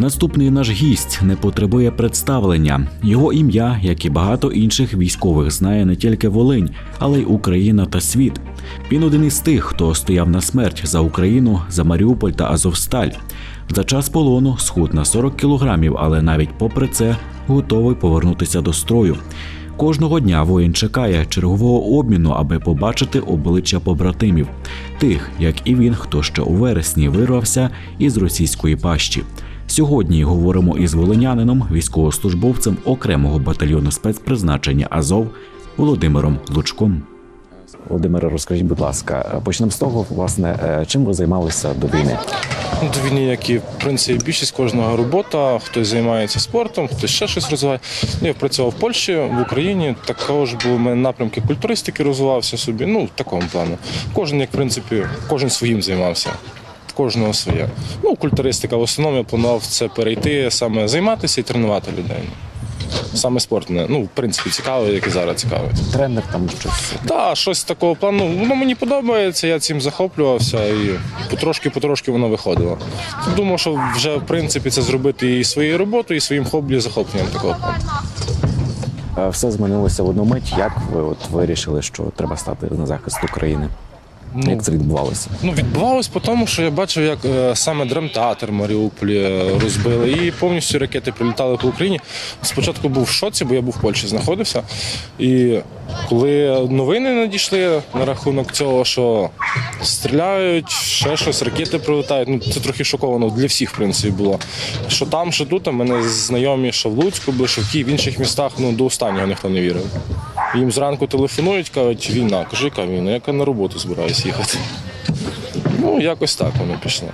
Наступний наш гість не потребує представлення. Його ім'я, як і багато інших військових, знає не тільки Волинь, але й Україна та світ. Він один із тих, хто стояв на смерть за Україну, за Маріуполь та Азовсталь. За час полону схуд на 40 кілограмів, але навіть попри це готовий повернутися до строю. Кожного дня воїн чекає чергового обміну, аби побачити обличчя побратимів, тих, як і він, хто ще у вересні вирвався із російської пащі. Сьогодні говоримо із волинянином, військовослужбовцем окремого батальйону спецпризначення Азов Володимиром Лучком. Володимире, розкажіть, будь ласка, почнемо з того, власне, е, чим ви займалися до війни? До війни, як і в принципі більшість кожного робота, хтось займається спортом, хтось ще щось розвиває. Ну, Я працював в Польщі, в Україні. Також був у мене напрямки культуристики, розвивався собі. Ну, в такому плану. Кожен, як в принципі, кожен своїм займався. Кожного своє. Ну, культуристика в основному я планував це перейти, саме займатися і тренувати людей. Саме спорт мене, ну, в принципі, цікаво, як і зараз цікавить. Тренер там щось. Та щось такого плану. Воно мені подобається, я цим захоплювався і потрошки-потрошки воно виходило. Думав, що вже в принципі це зробити і своєю роботою, і своїм хобі, захопленням такого плану. Е, Все змінилося в одну мить. Як ви от вирішили, що треба стати на захист України? Ну, Як це відбувалося? Ну, відбувалось по тому, що я бачив, як е, саме драмтеатр Маріуполі е, розбили, і повністю ракети прилітали по Україні. Спочатку був в шоці, бо я був в Польщі, знаходився. І коли новини надійшли на рахунок цього, що стріляють, ще щось, ракети прилітають. Ну це трохи шоковано для всіх, в принципі, було. Що там, що тут, а мене знайомі, що в Луцьку були, що в Києві, в інших містах, ну до останнього ніхто не вірив. Їм зранку телефонують, кажуть, війна. Кажу, яка війна? Яка на роботу збираюсь їхати. Ну, якось так воно пішло.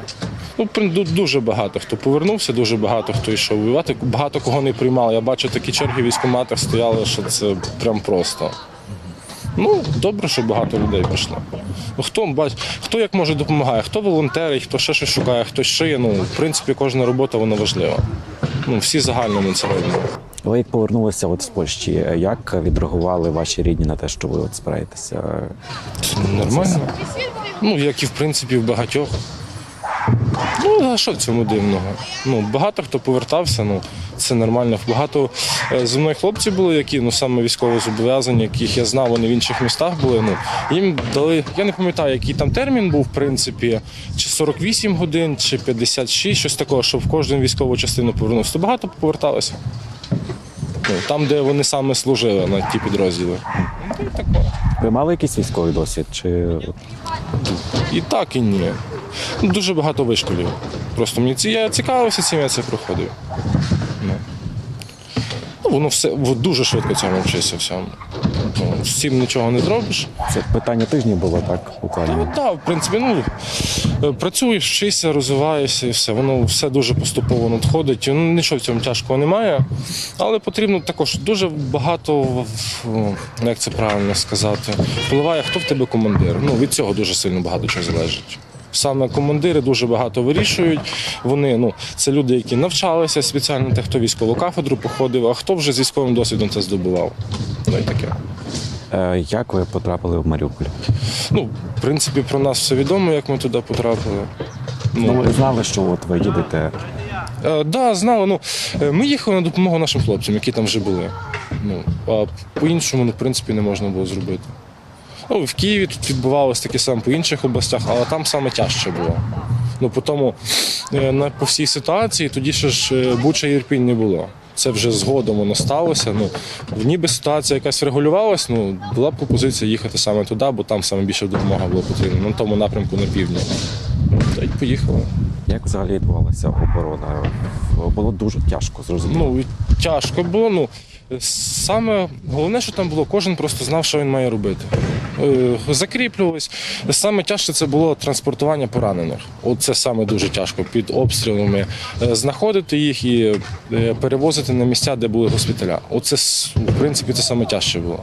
Ну, дуже багато хто повернувся, дуже багато хто йшов воювати. Багато кого не приймали. Я бачу, такі черги в військкоматах стояли, що це прям просто. Ну, добре, що багато людей пішло. Ну, хто, бач, хто як може допомагає, хто волонтерить, хто ще щось шукає, хтось шиє. Ну, в принципі, кожна робота вона важлива. Ну, всі загально ми це робимо. Ви як повернулися от з Польщі, е, як відреагували ваші рідні на те, що ви от збираєтеся? Нормально. Ну, як і в принципі в багатьох. Ну, а що в цьому дивного? Ну, багато хто повертався, ну це нормально. Багато е, зі мною хлопців було, які ну саме військово зобов'язані, яких я знав, вони в інших містах були. Ну їм дали, я не пам'ятаю, який там термін був, в принципі, чи 48 годин, чи 56, щось такого, щоб в кожну військову частину повернувся. То багато поверталося. Ну, там, де вони саме служили на ті підрозділи. Ну. Ви мали якийсь військовий досвід? Чи І так, і ні. Ну, Дуже багато вишколів. Просто мені ці, я цікавився цим, я це проходив. Ну. Ну, воно все в- дуже швидко цьому вчишся всьому. Ну, з цим нічого не зробиш. це питання тижня було так буквально? Ну, так, в принципі, ну, е, працюєш, вчишся, розвиваєшся і все. Воно все дуже поступово надходить. Ну, нічого в цьому тяжкого немає. Але потрібно також дуже багато, як це правильно сказати, впливає, хто в тебе командир. Ну, від цього дуже сильно багато чого залежить. Саме командири дуже багато вирішують. Вони ну це люди, які навчалися спеціально, те, хто військову кафедру походив, а хто вже з військовим досвідом це здобував. Ну і таке. Е, Як ви потрапили в Маріуполь? Ну, в принципі, про нас все відомо, як ми туди потрапили. Ну, ви знали, що от ви їдете. Так, да, знали. Ну, е, ми їхали на допомогу нашим хлопцям, які там вже були. Ну, а по-іншому, ну, в принципі, не можна було зробити. Ну, в Києві тут відбувалося таке саме по інших областях, але там саме тяжче було. Ну, по тому, е, на, по всій ситуації тоді ще ж е, Буча і Ірпінь не було. Це вже згодом воно сталося. Ну, ніби ситуація якась регулювалась, ну, була б пропозиція їхати саме туди, бо там саме більше допомога була потрібна, на тому напрямку на півдні. Та й поїхали. Як взагалі відбувалася оборона? Було дуже тяжко, зрозуміло. Ну, тяжко було. Ну, саме головне, що там було, кожен просто знав, що він має робити. Е, Закріплювались. Саме тяжче це було транспортування поранених. От це саме дуже тяжко під обстрілами. Е, Знаходити їх і е, перевозити на місця, де були госпіталя. Оце, в принципі, це саме тяжче було.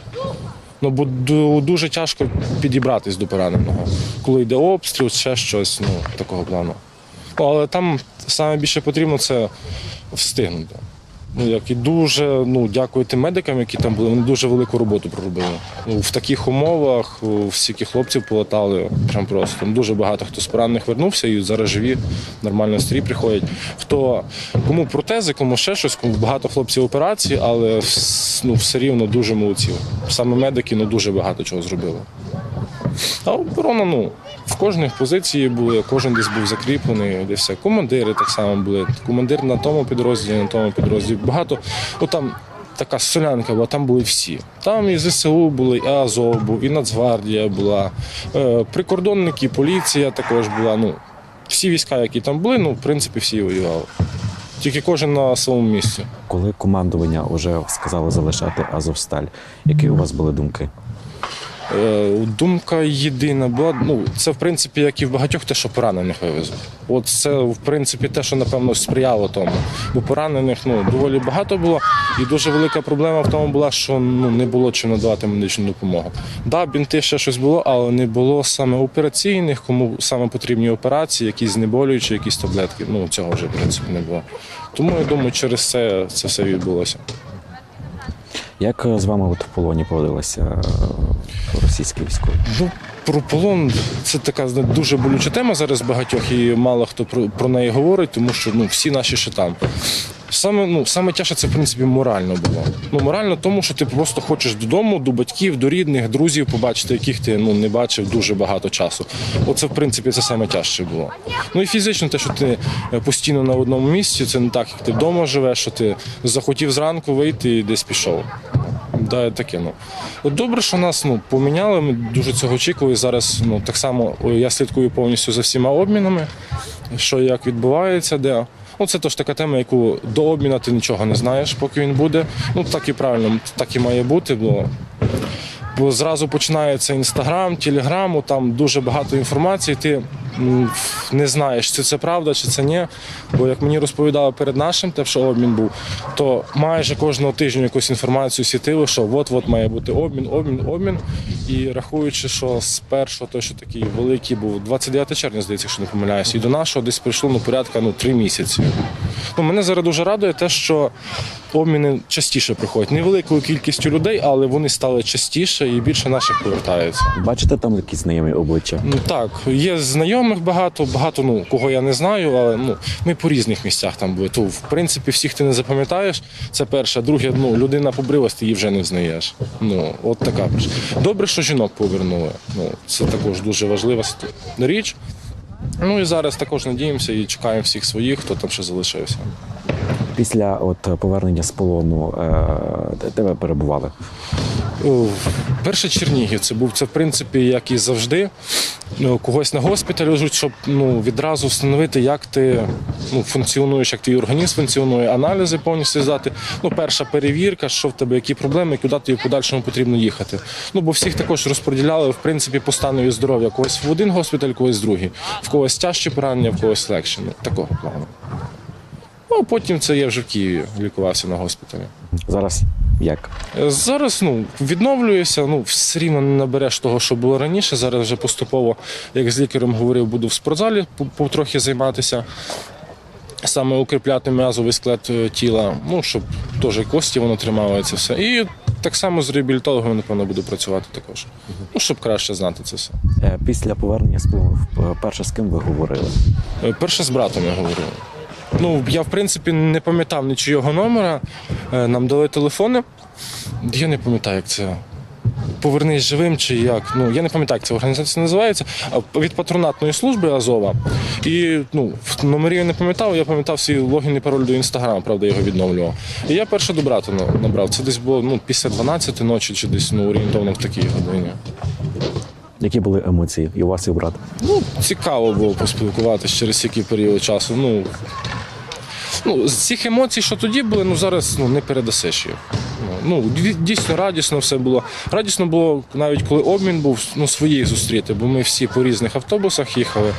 Ну, бо дуже тяжко підібратись до пораненого. Коли йде обстріл, ще щось, ну, такого плану. Ну, але там саме більше потрібно це встигнути. Ну як і дуже ну дякую тим медикам, які там були. Вони дуже велику роботу проробили. Ну, в таких умовах стільки хлопців полетали. Прям просто Там дуже багато хто з поранених вернувся і зараз живі, нормально стрій приходять. Хто кому протези, кому ще щось, кому багато хлопців операції, але ну, все рівно дуже молодці. Саме медики ну дуже багато чого зробили. А оборона, ну, в кожній позиції були, кожен десь був закріплений, де все. Командири так само були. Командир на тому підрозділі, на тому підрозділі. Багато, ну там така солянка була, там були всі. Там і ЗСУ були, і Азов був, і Нацгвардія була, е, прикордонники, поліція також була. Ну, всі війська, які там були, ну, в принципі, всі воювали. Тільки кожен на своєму місці. Коли командування вже сказало залишати Азовсталь, які у вас були думки? Е, Думка єдина була. Ну, це в принципі, як і в багатьох, те, що поранених вивезуть. От це в принципі те, що напевно сприяло тому. Бо поранених ну доволі багато було, і дуже велика проблема в тому була, що ну не було чим надавати медичну допомогу. Да, бінти ще щось було, але не було саме операційних, кому саме потрібні операції, якісь знеболюючі, якісь таблетки. Ну цього вже в принципі не було. Тому я думаю, через це це все відбулося. Як е, з вами от в полоні поводилися е, російські військові? Ну, про полон це така дуже болюча тема зараз багатьох, і мало хто про, про неї говорить, тому що ну, всі наші ще там. Саме, ну, саме тяжче це, в принципі, морально було. Ну, морально, тому що ти просто хочеш додому, до батьків, до рідних, друзів побачити, яких ти ну, не бачив дуже багато часу. Оце, в принципі, це саме тяжче було. Ну і фізично, те, що ти е, постійно на одному місці, це не так, як ти вдома живеш, що ти захотів зранку вийти і десь пішов. Да, таке. Ну. От добре, що нас ну, поміняли, ми дуже цього очікували. Зараз ну, так само я слідкую повністю за всіма обмінами, що як відбувається, де. Ну, це теж така тема, яку до обміну ти нічого не знаєш, поки він буде. Ну, так і правильно, так і має бути, бо, бо зразу починається інстаграм, телеграму, там дуже багато інформації. Ти не знаєш, чи це правда, чи це ні. Бо як мені розповідали перед нашим, те, що обмін був, то майже кожного тижня якусь інформацію світили, що от-от має бути обмін, обмін, обмін. І рахуючи, що з першого, той, що такий великий був, 29 червня, здається, якщо не помиляюся, і до нашого десь прийшло ну, порядка ну, 3 місяці. Ну, мене зараз дуже радує те, що обміни частіше приходять. Невеликою кількістю людей, але вони стали частіше і більше наших повертається. Бачите там якісь знайомі обличчя? Ну так, є знайомих багато, багато ну кого я не знаю, але ну ми по різних місцях там були. То в принципі всіх ти не запам'ятаєш. Це перше. Друге, ну людина побрилась, ти її вже не взнаєш. Ну от така. Добре, що жінок повернули. Ну це також дуже важлива річ. Ну і зараз також надіємося і чекаємо всіх своїх, хто там ще залишився. Після от повернення з полону, е, де- ви перебували? Перше Чернігів це був це в принципі як і завжди. Ну, когось на госпіталь везуть, щоб ну відразу встановити, як ти ну, функціонуєш, як твій організм функціонує, аналізи повністю здати. Ну, перша перевірка, що в тебе, які проблеми, куди тобі в подальшому потрібно їхати. Ну бо всіх також розподіляли в принципі по станові здоров'я. Когось в один госпіталь, когось в другий, в когось тяжчі поранення, в когось легше. Ну, такого плану. Ну, а потім це я вже в Києві лікувався на госпіталі. Зараз як? Зараз ну відновлююся. Ну все рівно не набереш того, що було раніше. Зараз вже поступово, як з лікарем говорив, буду в спортзалі по- потрохи займатися. Саме укріпляти м'язовий склад е, тіла, ну щоб теж кості воно трималося все. І так само з реабілітологом, напевно, буду працювати також. Ну, щоб краще знати це все. Е, Після повернення з е, перше з ким ви говорили? Е, Перше з братом я говорив. Ну, я в принципі не пам'ятав нічого номера. Е, Нам дали телефони. Я не пам'ятаю, як це. Повернись живим чи як. Ну, я не пам'ятаю, як ця організація називається. Від патронатної служби Азова. І ну, номері я не пам'ятав, я пам'ятав свій логін і пароль до інстаграму, правда, його відновлював. І я перше до брата набрав. Це десь було ну, після 12 ночі, чи десь ну, орієнтовно в такій годині. Які були емоції і у вас, і у брата? Ну, цікаво було поспілкуватися через який період часу. Ну, ну, з цих емоцій, що тоді були, ну зараз ну, не передасиш їх. Ну, дій- дійсно радісно все було. Радісно було навіть коли обмін був ну, своїх зустріти, бо ми всі по різних автобусах їхали.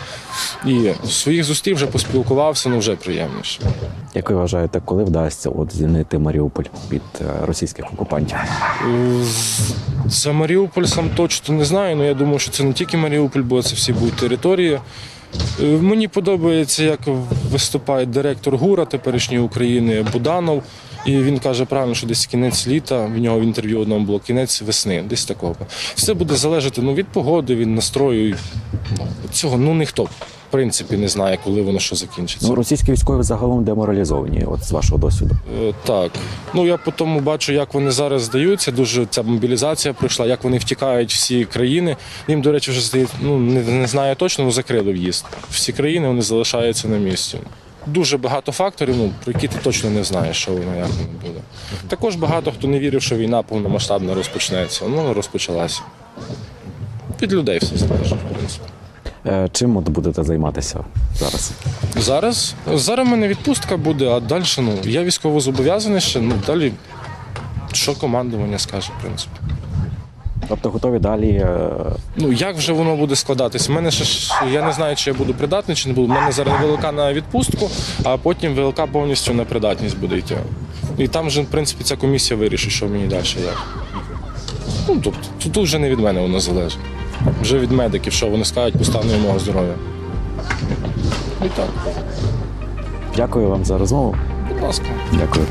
І своїх зустрів вже поспілкувався, ну вже приємніше. Як ви вважаєте, коли вдасться от звільнити Маріуполь від е, російських окупантів? За Маріуполь сам точно не знаю, але я думаю, що це не тільки Маріуполь, бо це всі будуть території. Е, Мені подобається, як виступає директор ГУРа теперішньої України Буданов. І він каже правильно, що десь кінець літа, в нього в інтерв'ю одному було кінець весни, десь такого. Все буде залежати ну, від погоди, від настрою. Ну, цього ну ніхто принципі не знає, коли воно що закінчиться. Ну, російські військові загалом деморалізовані, от з вашого досвіду. Е, Так, ну я по тому бачу, як вони зараз здаються. Дуже ця мобілізація пройшла, як вони втікають всі країни. Їм, до речі, вже здається, ну не, не знаю точно, але закрили в'їзд. Всі країни вони залишаються на місці. Дуже багато факторів, ну про які ти точно не знаєш, що воно як воно буде. Також багато хто не вірив, що війна повномасштабно розпочнеться. Ну розпочалася. Від людей все залежить, в принципі. Е, Чим от будете займатися зараз? Зараз зараз в мене відпустка буде, а далі ну я військово зобов'язаний ще. Ну далі що командування скаже, в принципі. Тобто готові далі. е, Ну як вже воно буде складатись? У мене ще ж я не знаю, чи я буду придатний, чи не буду. У мене зараз ВЛК на відпустку, а потім ВЛК повністю на придатність буде йти. І там вже, в принципі, ця комісія вирішить, що мені далі як. Ну, тобто, тут вже не від мене воно залежить. Вже від медиків, що вони скажуть по стану мого здоров'я. І так, Дякую вам за розмову. будь ласка. Дякую.